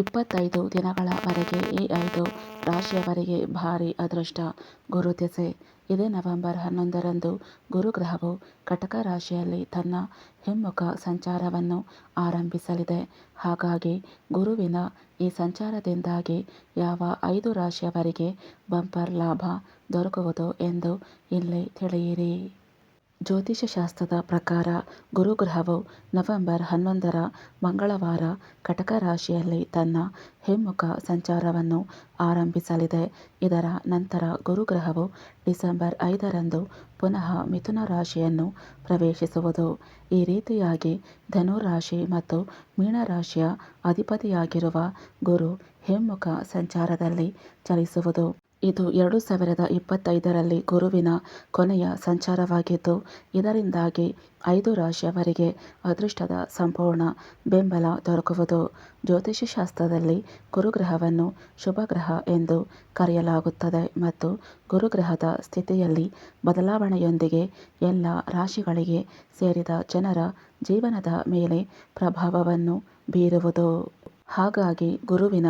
ಇಪ್ಪತ್ತೈದು ದಿನಗಳವರೆಗೆ ಈ ಐದು ರಾಶಿಯವರಿಗೆ ಭಾರಿ ಅದೃಷ್ಟ. ಗುರುದೆಸೆ ಇದೇ ನವೆಂಬರ್ ಹನ್ನೊಂದರಂದು ಗುರುಗ್ರಹವು ಕಟಕ ರಾಶಿಯಲ್ಲಿ ತನ್ನ ಹಿಮ್ಮುಖ ಸಂಚಾರವನ್ನು ಆರಂಭಿಸಲಿದೆ. ಹಾಗಾಗಿ ಗುರುವಿನ ಈ ಸಂಚಾರದಿಂದಾಗಿ ಯಾವ ಐದು ರಾಶಿಯವರಿಗೆ ಬಂಪರ್ ಲಾಭ ದೊರಕುವುದು ಎಂದು ಇಲ್ಲಿ ತಿಳಿಯಿರಿ. ಜ್ಯೋತಿಷ್ಯಶಾಸ್ತ್ರದ ಪ್ರಕಾರ ಗುರುಗ್ರಹವು ನವೆಂಬರ್ ಹನ್ನೊಂದರ ಮಂಗಳವಾರ ಕಟಕ ರಾಶಿಯಲ್ಲಿ ತನ್ನ ಹಿಮ್ಮುಖ ಸಂಚಾರವನ್ನು ಆರಂಭಿಸಲಿದೆ. ಇದರ ನಂತರ ಗುರುಗ್ರಹವು ಡಿಸೆಂಬರ್ ಐದರಂದು ಪುನಃ ಮಿಥುನ ರಾಶಿಯನ್ನು ಪ್ರವೇಶಿಸುವುದು. ಈ ರೀತಿಯಾಗಿ ಧನು ರಾಶಿ ಮತ್ತು ಮೀನರಾಶಿಯ ಅಧಿಪತಿಯಾಗಿರುವ ಗುರು ಹಿಮ್ಮುಖ ಸಂಚಾರದಲ್ಲಿ ಚಲಿಸುವುದು. ಇದು ಎರಡು ಸಾವಿರದ ಇಪ್ಪತ್ತೈದರಲ್ಲಿ ಗುರುವಿನ ಕೊನೆಯ ಸಂಚಾರವಾಗಿದ್ದು, ಇದರಿಂದಾಗಿ ಐದು ರಾಶಿಯವರಿಗೆ ಅದೃಷ್ಟದ ಸಂಪೂರ್ಣ ಬೆಂಬಲ ದೊರಕುವುದು. ಜ್ಯೋತಿಷ್ಯಶಾಸ್ತ್ರದಲ್ಲಿ ಗುರುಗ್ರಹವನ್ನು ಶುಭಗ್ರಹ ಎಂದು ಕರೆಯಲಾಗುತ್ತದೆ ಮತ್ತು ಗುರುಗ್ರಹದ ಸ್ಥಿತಿಯಲ್ಲಿ ಬದಲಾವಣೆಯೊಂದಿಗೆ ಎಲ್ಲ ರಾಶಿಗಳಿಗೆ ಸೇರಿದ ಜನರ ಜೀವನದ ಮೇಲೆ ಪ್ರಭಾವವನ್ನು ಬೀರುವುದು. ಹಾಗಾಗಿ ಗುರುವಿನ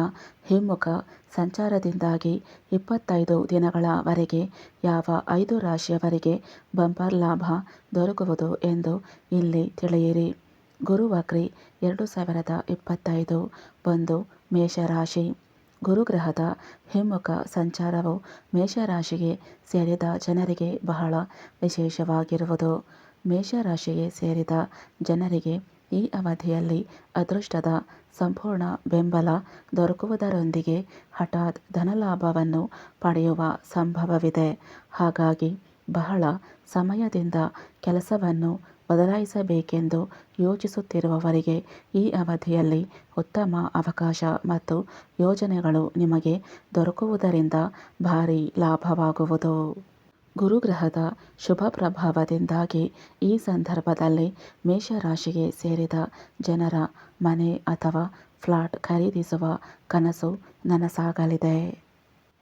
ಹಿಮ್ಮುಖ ಸಂಚಾರದಿಂದಾಗಿ ಇಪ್ಪತ್ತೈದು ದಿನಗಳವರೆಗೆ ಯಾವ ಐದು ರಾಶಿಯವರಿಗೆ ಬಂಪರ್ ಲಾಭ ದೊರಕುವುದು ಎಂದು ಇಲ್ಲಿ ತಿಳಿಯಿರಿ. ಗುರುವಕ್ರಿ ಎರಡು ಸಾವಿರದ ಇಪ್ಪತ್ತೈದು ಒಂದು ಮೇಷರಾಶಿ. ಗುರುಗ್ರಹದ ಹಿಮ್ಮುಖ ಸಂಚಾರವು ಮೇಷರಾಶಿಗೆ ಸೇರಿದ ಜನರಿಗೆ ಬಹಳ ವಿಶೇಷವಾಗಿರುವುದು. ಮೇಷರಾಶಿಗೆ ಸೇರಿದ ಜನರಿಗೆ ಈ ಅವಧಿಯಲ್ಲಿ ಅದೃಷ್ಟದ ಸಂಪೂರ್ಣ ಬೆಂಬಲ ದೊರಕುವುದರೊಂದಿಗೆ ಹಠಾತ್ ಧನಲಾಭವನ್ನು ಪಡೆಯುವ ಸಂಭವವಿದೆ. ಹಾಗಾಗಿ ಬಹಳ ಸಮಯದಿಂದ ಕೆಲಸವನ್ನು ಬದಲಾಯಿಸಬೇಕೆಂದು ಯೋಚಿಸುತ್ತಿರುವವರಿಗೆ ಈ ಅವಧಿಯಲ್ಲಿ ಉತ್ತಮ ಅವಕಾಶ ಮತ್ತು ಯೋಜನೆಗಳು ನಿಮಗೆ ದೊರಕುವುದರಿಂದ ಭಾರೀ ಲಾಭವಾಗುವುದು. ಗುರುಗ್ರಹದ ಶುಭ ಪ್ರಭಾವದಿಂದಾಗಿ ಈ ಸಂದರ್ಭದಲ್ಲಿ ಮೇಷರಾಶಿಗೆ ಸೇರಿದ ಜನರ ಮನೆ ಅಥವಾ ಫ್ಲಾಟ್ ಖರೀದಿಸುವ ಕನಸು ನನಸಾಗಲಿದೆ.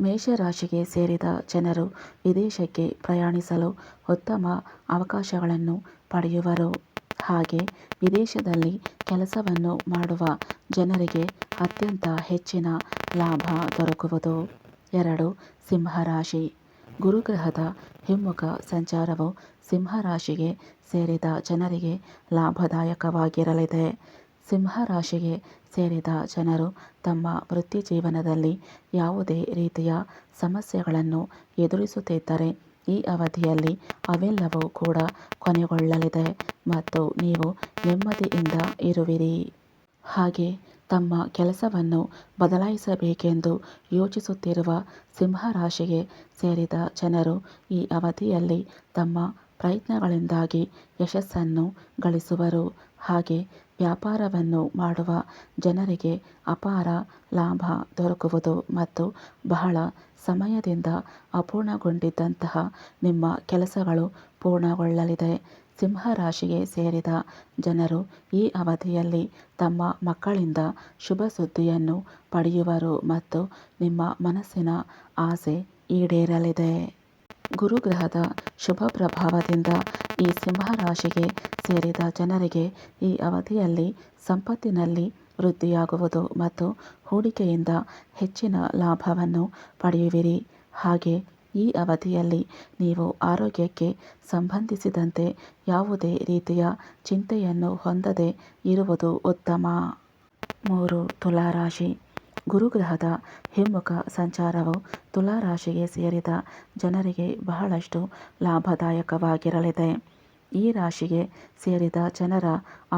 ಮೇಷರಾಶಿಗೆ ಸೇರಿದ ಜನರು ವಿದೇಶಕ್ಕೆ ಪ್ರಯಾಣಿಸಲು ಉತ್ತಮ ಅವಕಾಶಗಳನ್ನು ಪಡೆಯುವರು. ಹಾಗೆ ವಿದೇಶದಲ್ಲಿ ಕೆಲಸವನ್ನು ಮಾಡುವ ಜನರಿಗೆ ಅತ್ಯಂತ ಹೆಚ್ಚಿನ ಲಾಭ ದೊರಕುವುದು. ಎರಡು, ಸಿಂಹರಾಶಿ. ಗುರುಗ್ರಹದ ಹಿಮ್ಮುಖ ಸಂಚಾರವು ಸಿಂಹರಾಶಿಗೆ ಸೇರಿದ ಜನರಿಗೆ ಲಾಭದಾಯಕವಾಗಿರಲಿದೆ. ಸಿಂಹರಾಶಿಗೆ ಸೇರಿದ ಜನರು ತಮ್ಮ ವೃತ್ತಿಜೀವನದಲ್ಲಿ ಯಾವುದೇ ರೀತಿಯ ಸಮಸ್ಯೆಗಳನ್ನು ಎದುರಿಸುತ್ತಿದ್ದರೆ ಈ ಅವಧಿಯಲ್ಲಿ ಅವೆಲ್ಲವೂ ಕೂಡ ಕೊನೆಗೊಳ್ಳಲಿದೆ ಮತ್ತು ನೀವು ನೆಮ್ಮದಿಯಿಂದ ಇರುವಿರಿ. ಹಾಗೆ ತಮ್ಮ ಕೆಲಸವನ್ನು ಬದಲಾಯಿಸಬೇಕೆಂದು ಯೋಚಿಸುತ್ತಿರುವ ಸಿಂಹರಾಶಿಗೆ ಸೇರಿದ ಜನರು ಈ ಅವಧಿಯಲ್ಲಿ ತಮ್ಮ ಪ್ರಯತ್ನಗಳಿಂದಾಗಿ ಯಶಸ್ಸನ್ನು ಗಳಿಸುವರು. ಹಾಗೆ ವ್ಯಾಪಾರವನ್ನು ಮಾಡುವ ಜನರಿಗೆ ಅಪಾರ ಲಾಭ ದೊರಕುವುದು ಮತ್ತು ಬಹಳ ಸಮಯದಿಂದ ಅಪೂರ್ಣಗೊಂಡಿದ್ದಂತಹ ನಿಮ್ಮ ಕೆಲಸಗಳು ಪೂರ್ಣಗೊಳ್ಳಲಿದೆ. ಸಿಂಹರಾಶಿಗೆ ಸೇರಿದ ಜನರು ಈ ಅವಧಿಯಲ್ಲಿ ತಮ್ಮ ಮಕ್ಕಳಿಂದ ಶುಭ ಸುದ್ದಿಯನ್ನು ಪಡೆಯುವರು ಮತ್ತು ನಿಮ್ಮ ಮನಸ್ಸಿನ ಆಸೆ ಈಡೇರಲಿದೆ. ಗುರುಗ್ರಹದ ಶುಭ ಪ್ರಭಾವದಿಂದ ಈ ಸಿಂಹ ರಾಶಿಗೆ ಸೇರಿದ ಜನರಿಗೆ ಈ ಅವಧಿಯಲ್ಲಿ ಸಂಪತ್ತಿನಲ್ಲಿ ವೃದ್ಧಿಯಾಗುವುದು ಮತ್ತು ಹೂಡಿಕೆಯಿಂದ ಹೆಚ್ಚಿನ ಲಾಭವನ್ನು ಪಡೆಯುವಿರಿ. ಹಾಗೆ ಈ ಅವಧಿಯಲ್ಲಿ ನೀವು ಆರೋಗ್ಯಕ್ಕೆ ಸಂಬಂಧಿಸಿದಂತೆ ಯಾವುದೇ ರೀತಿಯ ಚಿಂತೆಯನ್ನು ಹೊಂದದೆ ಇರುವುದು ಉತ್ತಮ. ಮೂರು ತುಲಾರಾಶಿ. ಗುರುಗ್ರಹದ ಹಿಮ್ಮುಖ ಸಂಚಾರವು ತುಲಾ ರಾಶಿಗೆ ಸೇರಿದ ಜನರಿಗೆ ಬಹಳಷ್ಟು ಲಾಭದಾಯಕವಾಗಿರಲಿದೆ. ಈ ರಾಶಿಗೆ ಸೇರಿದ ಜನರ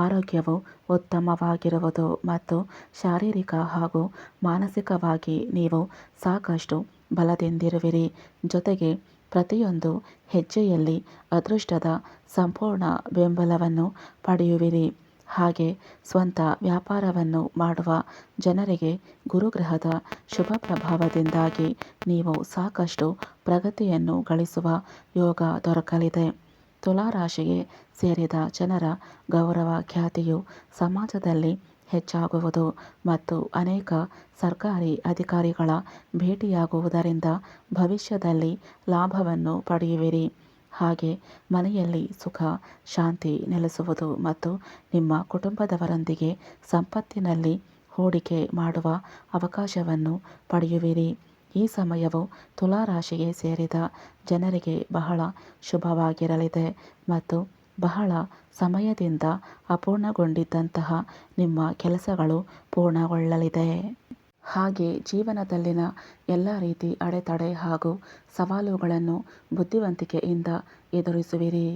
ಆರೋಗ್ಯವು ಉತ್ತಮವಾಗಿರುವುದು ಮತ್ತು ಶಾರೀರಿಕ ಹಾಗೂ ಮಾನಸಿಕವಾಗಿ ನೀವು ಸಾಕಷ್ಟು ಬಲದಿಂದಿರುವಿರಿ. ಜೊತೆಗೆ ಪ್ರತಿಯೊಂದು ಹೆಜ್ಜೆಯಲ್ಲಿ ಅದೃಷ್ಟದ ಸಂಪೂರ್ಣ ಬೆಂಬಲವನ್ನು ಪಡೆಯುವಿರಿ. ಹಾಗೆ ಸ್ವಂತ ವ್ಯಾಪಾರವನ್ನು ಮಾಡುವ ಜನರಿಗೆ ಗುರುಗ್ರಹದ ಶುಭ ಪ್ರಭಾವದಿಂದಾಗಿ ನೀವು ಸಾಕಷ್ಟು ಪ್ರಗತಿಯನ್ನು ಗಳಿಸುವ ಯೋಗ ದೊರಕಲಿದೆ. ತುಲಾರಾಶಿಗೆ ಸೇರಿದ ಜನರ ಗೌರವ ಖ್ಯಾತಿಯು ಸಮಾಜದಲ್ಲಿ ಹೆಚ್ಚಾಗುವುದು ಮತ್ತು ಅನೇಕ ಸರ್ಕಾರಿ ಅಧಿಕಾರಿಗಳ ಭೇಟಿಯಾಗುವುದರಿಂದ ಭವಿಷ್ಯದಲ್ಲಿ ಲಾಭವನ್ನು ಪಡೆಯುವಿರಿ. ಹಾಗೆ ಮನೆಯಲ್ಲಿ ಸುಖ, ಶಾಂತಿ ನೆಲೆಸುವುದು ಮತ್ತು ನಿಮ್ಮ ಕುಟುಂಬದವರೊಂದಿಗೆ ಸಂಪತ್ತಿನಲ್ಲಿ ಹೂಡಿಕೆ ಮಾಡುವ ಅವಕಾಶವನ್ನು ಪಡೆಯುವಿರಿ. ಈ ಸಮಯವು ತುಲಾ ರಾಶಿಗೆ ಸೇರಿದ ಜನರಿಗೆ ಬಹಳ ಶುಭವಾಗಿರಲಿದೆ ಮತ್ತು ಬಹಳ ಸಮಯದಿಂದ ಅಪೂರ್ಣಗೊಂಡಿದ್ದಂತಹ ನಿಮ್ಮ ಕೆಲಸಗಳು ಪೂರ್ಣಗೊಳ್ಳಲಿದೆ. ಹಾಗೆ ಜೀವನದಲ್ಲಿನ ಎಲ್ಲ ರೀತಿ ಅಡೆತಡೆ ಹಾಗೂ ಸವಾಲುಗಳನ್ನು ಬುದ್ಧಿವಂತಿಕೆಯಿಂದ ಎದುರಿಸುವಿರಿ.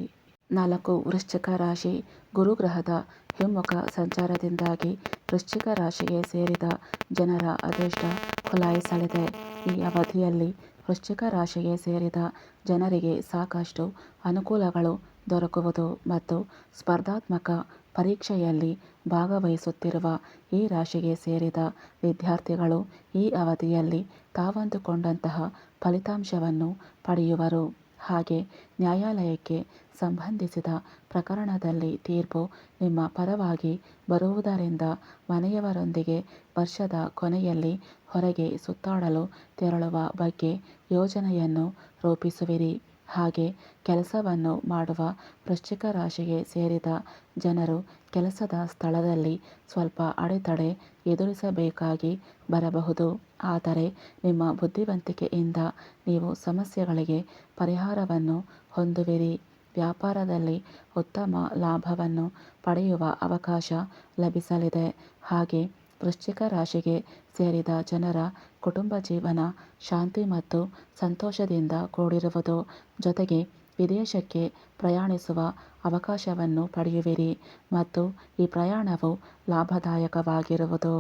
ನಾಲ್ಕು, ವೃಶ್ಚಿಕ ರಾಶಿ ಗುರುಗ್ರಹದ ಹಿಮ್ಮುಖ ಸಂಚಾರದಿಂದಾಗಿ ವೃಶ್ಚಿಕ ರಾಶಿಗೆ ಸೇರಿದ ಜನರ ಅದೃಷ್ಟ ಖುಲಾಯಿಸಲಿದೆ ಈ ಅವಧಿಯಲ್ಲಿ ವೃಶ್ಚಿಕ ರಾಶಿಗೆ ಸೇರಿದ ಜನರಿಗೆ ಸಾಕಷ್ಟು ಅನುಕೂಲಗಳು ದೊರಕುವುದು ಮತ್ತು ಸ್ಪರ್ಧಾತ್ಮಕ ಪರೀಕ್ಷೆಯಲ್ಲಿ ಭಾಗವಹಿಸುತ್ತಿರುವ ಈ ರಾಶಿಗೆ ಸೇರಿದ ವಿದ್ಯಾರ್ಥಿಗಳು ಈ ಅವಧಿಯಲ್ಲಿ ತಾವಂದುಕೊಂಡಂತಹ ಫಲಿತಾಂಶವನ್ನು ಪಡೆಯುವರು. ಹಾಗೆ ನ್ಯಾಯಾಲಯಕ್ಕೆ ಸಂಬಂಧಿಸಿದ ಪ್ರಕರಣದಲ್ಲಿ ತೀರ್ಪು ನಿಮ್ಮ ಪರವಾಗಿ ಬರುವುದರಿಂದ ಮನೆಯವರೊಂದಿಗೆ ವರ್ಷದ ಕೊನೆಯಲ್ಲಿ ಹೊರಗೆ ಸುತ್ತಾಡಲು ತೆರಳುವ ಬಗ್ಗೆ ಯೋಜನೆಯನ್ನು ರೂಪಿಸುವಿರಿ. ಹಾಗೆ ಕೆಲಸವನ್ನು ಮಾಡುವ ವೃಶ್ಚಿಕ ರಾಶಿಗೆ ಸೇರಿದ ಜನರು ಕೆಲಸದ ಸ್ಥಳದಲ್ಲಿ ಸ್ವಲ್ಪ ಅಡೆತಡೆ ಎದುರಿಸಬೇಕಾಗಿ ಬರಬಹುದು. ಆದರೆ ನಿಮ್ಮ ಬುದ್ಧಿವಂತಿಕೆಯಿಂದ ನೀವು ಸಮಸ್ಯೆಗಳಿಗೆ ಪರಿಹಾರವನ್ನು ಹೊಂದುವಿರಿ. ವ್ಯಾಪಾರದಲ್ಲಿ ಉತ್ತಮ ಲಾಭವನ್ನು ಪಡೆಯುವ ಅವಕಾಶ ಲಭಿಸಲಿದೆ. ಹಾಗೆ ವೃಶ್ಚಿಕ ರಾಶಿಗೆ ಸೇರಿದ ಜನರ ಕುಟುಂಬ ಜೀವನ ಶಾಂತಿ ಮತ್ತು ಸಂತೋಷದಿಂದ ಕೂಡಿರುವುದು. ಜೊತೆಗೆ ವಿದೇಶಕ್ಕೆ ಪ್ರಯಾಣಿಸುವ ಅವಕಾಶವನ್ನು ಪಡೆಯುವಿರಿ ಮತ್ತು ಈ ಪ್ರಯಾಣವು ಲಾಭದಾಯಕವಾಗಿರುವುದು.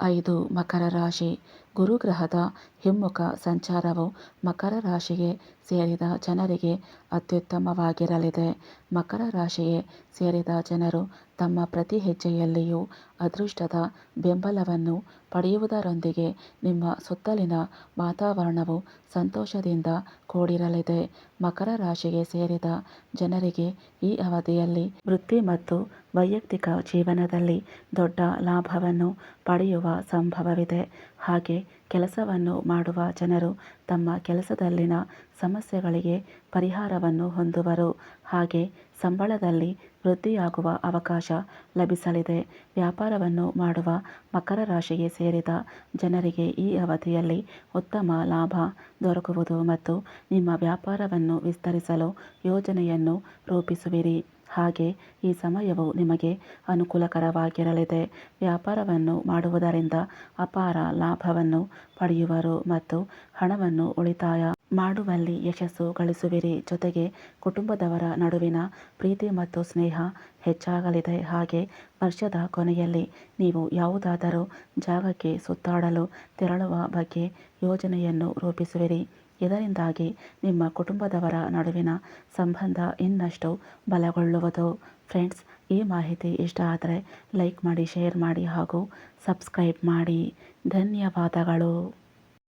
ಐದು, ಮಕರ ರಾಶಿ. ಗುರುಗ್ರಹದ ಹಿಮ್ಮುಖ ಸಂಚಾರವು ಮಕರ ರಾಶಿಗೆ ಸೇರಿದ ಜನರಿಗೆ ಅತ್ಯುತ್ತಮವಾಗಿರಲಿದೆ. ಮಕರ ರಾಶಿಗೆ ಸೇರಿದ ಜನರು ತಮ್ಮ ಪ್ರತಿ ಹೆಜ್ಜೆಯಲ್ಲಿಯೂ ಅದೃಷ್ಟದ ಬೆಂಬಲವನ್ನು ಪಡೆಯುವುದರೊಂದಿಗೆ ನಿಮ್ಮ ಸುತ್ತಲಿನ ವಾತಾವರಣವು ಸಂತೋಷದಿಂದ ಕೂಡಿರಲಿದೆ. ಮಕರ ರಾಶಿಗೆ ಸೇರಿದ ಜನರಿಗೆ ಈ ಅವಧಿಯಲ್ಲಿ ವೃತ್ತಿ ಮತ್ತು ವೈಯಕ್ತಿಕ ಜೀವನದಲ್ಲಿ ದೊಡ್ಡ ಲಾಭವನ್ನು ಪಡೆಯುವ ಸಂಭವವಿದೆ. ಹಾಗೆ ಕೆಲಸವನ್ನು ಮಾಡುವ ಜನರು ತಮ್ಮ ಕೆಲಸದಲ್ಲಿನ ಸಮಸ್ಯೆಗಳಿಗೆ ಪರಿಹಾರವನ್ನು ಹೊಂದುವರು. ಹಾಗೆ ಸಂಬಳದಲ್ಲಿ ವೃದ್ಧಿಯಾಗುವ ಅವಕಾಶ ಲಭಿಸಲಿದೆ. ವ್ಯಾಪಾರವನ್ನು ಮಾಡುವ ಮಕರ ರಾಶಿಗೆ ಸೇರಿದ ಜನರಿಗೆ ಈ ಅವಧಿಯಲ್ಲಿ ಉತ್ತಮ ಲಾಭ ದೊರಕುವುದು ಮತ್ತು ನಿಮ್ಮ ವ್ಯಾಪಾರವನ್ನು ವಿಸ್ತರಿಸಲು ಯೋಜನೆಯನ್ನು ರೂಪಿಸುವಿರಿ. ಹಾಗೆ ಈ ಸಮಯವು ನಿಮಗೆ ಅನುಕೂಲಕರವಾಗಿರಲಿದೆ. ವ್ಯಾಪಾರವನ್ನು ಮಾಡುವುದರಿಂದ ಅಪಾರ ಲಾಭವನ್ನು ಪಡೆಯುವರು ಮತ್ತು ಹಣವನ್ನು ಉಳಿತಾಯ ಮಾಡುವಲ್ಲಿ ಯಶಸ್ಸು ಗಳಿಸುವಿರಿ. ಜೊತೆಗೆ ಕುಟುಂಬದವರ ನಡುವಿನ ಪ್ರೀತಿ ಮತ್ತು ಸ್ನೇಹ ಹೆಚ್ಚಾಗಲಿದೆ. ಹಾಗೆ ವರ್ಷದ ಕೊನೆಯಲ್ಲಿ ನೀವು ಯಾವುದಾದರೂ ಜಾಗಕ್ಕೆ ಸುತ್ತಾಡಲು ತೆರಳುವ ಬಗ್ಗೆ ಯೋಜನೆಯನ್ನು ರೂಪಿಸುವಿರಿ. ಇದರಿಂದಾಗಿ ನಿಮ್ಮ ಕುಟುಂಬದವರ ನಡುವಿನ ಸಂಬಂಧ ಇನ್ನಷ್ಟು ಬಲಗೊಳ್ಳುವುದು. ಫ್ರೆಂಡ್ಸ್, ಈ ಮಾಹಿತಿ ಇಷ್ಟ ಆದರೆ ಲೈಕ್ ಮಾಡಿ, ಶೇರ್ ಮಾಡಿ ಹಾಗೂ ಸಬ್ಸ್ಕ್ರೈಬ್ ಮಾಡಿ. ಧನ್ಯವಾದಗಳು.